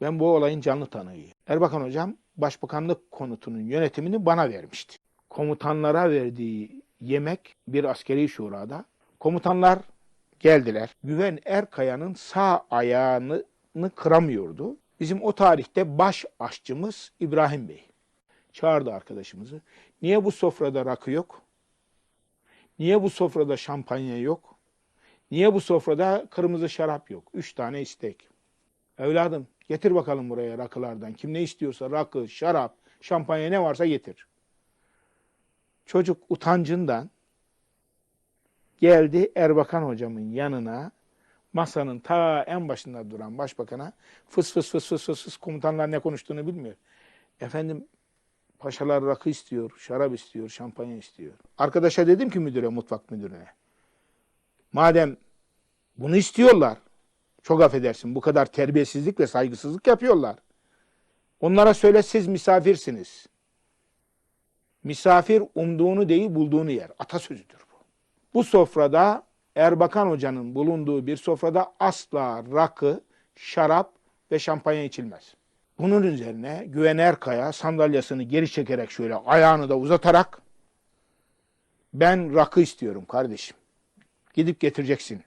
Ben bu olayın canlı tanığıyım. Erbakan hocam başbakanlık konutunun yönetimini bana vermişti. Komutanlara verdiği yemek bir askeri şurada. Komutanlar geldiler. Güven Erkaya'nın sağ ayağını kıramıyordu. Bizim o tarihte baş aşçımız İbrahim Bey. Çağırdı arkadaşımızı. Niye bu sofrada rakı yok? Niye bu sofrada şampanya yok? Niye bu sofrada kırmızı şarap yok? Üç tane istek. Evladım getir bakalım buraya rakılardan. Kim ne istiyorsa rakı, şarap, şampanya ne varsa getir. Çocuk utancından geldi Erbakan hocamın yanına masanın ta en başında duran başbakana fıs fıs fıs fıs fıs, fıs komutanlar ne konuştuğunu bilmiyor. Efendim paşalar rakı istiyor, şarap istiyor, şampanya istiyor. Arkadaşa dedim ki müdüre, mutfak müdürüne. Madem bunu istiyorlar, çok affedersin bu kadar terbiyesizlik ve saygısızlık yapıyorlar. Onlara söyle siz misafirsiniz. Misafir umduğunu değil bulduğunu yer. Atasözüdür bu. Bu sofrada Erbakan Hoca'nın bulunduğu bir sofrada asla rakı, şarap ve şampanya içilmez. Bunun üzerine Güven Erkaya sandalyasını geri çekerek şöyle ayağını da uzatarak ben rakı istiyorum kardeşim. Gidip getireceksin.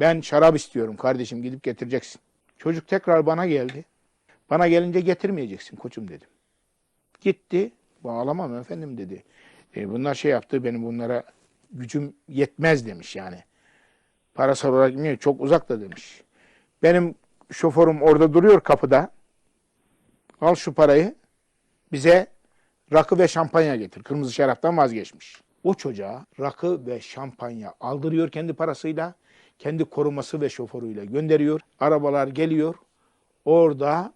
Ben şarap istiyorum kardeşim gidip getireceksin. Çocuk tekrar bana geldi. Bana gelince getirmeyeceksin koçum dedim. Gitti. Bağlamam efendim dedi. E, bunlar şey yaptı benim bunlara gücüm yetmez demiş yani. Parasal olarak bilmiyorum, çok uzakta demiş. Benim şoförüm orada duruyor kapıda. Al şu parayı bize rakı ve şampanya getir. Kırmızı şaraptan vazgeçmiş. O çocuğa rakı ve şampanya aldırıyor kendi parasıyla. Kendi koruması ve şoförüyle gönderiyor. Arabalar geliyor. Orada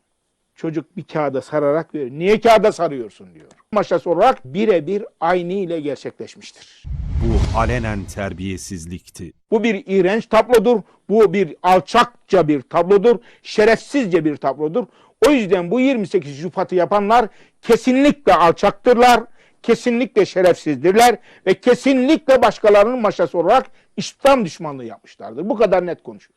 çocuk bir kağıda sararak veriyor. Niye kağıda sarıyorsun diyor. Maşası olarak birebir aynı ile gerçekleşmiştir. Bu alenen terbiyesizlikti. Bu bir iğrenç tablodur. Bu bir alçakça bir tablodur. Şerefsizce bir tablodur. O yüzden bu 28 Şubat'ı yapanlar kesinlikle alçaktırlar. Kesinlikle şerefsizdirler ve kesinlikle başkalarının maşası olarak İslam düşmanlığı yapmışlardır. Bu kadar net konuşuyor.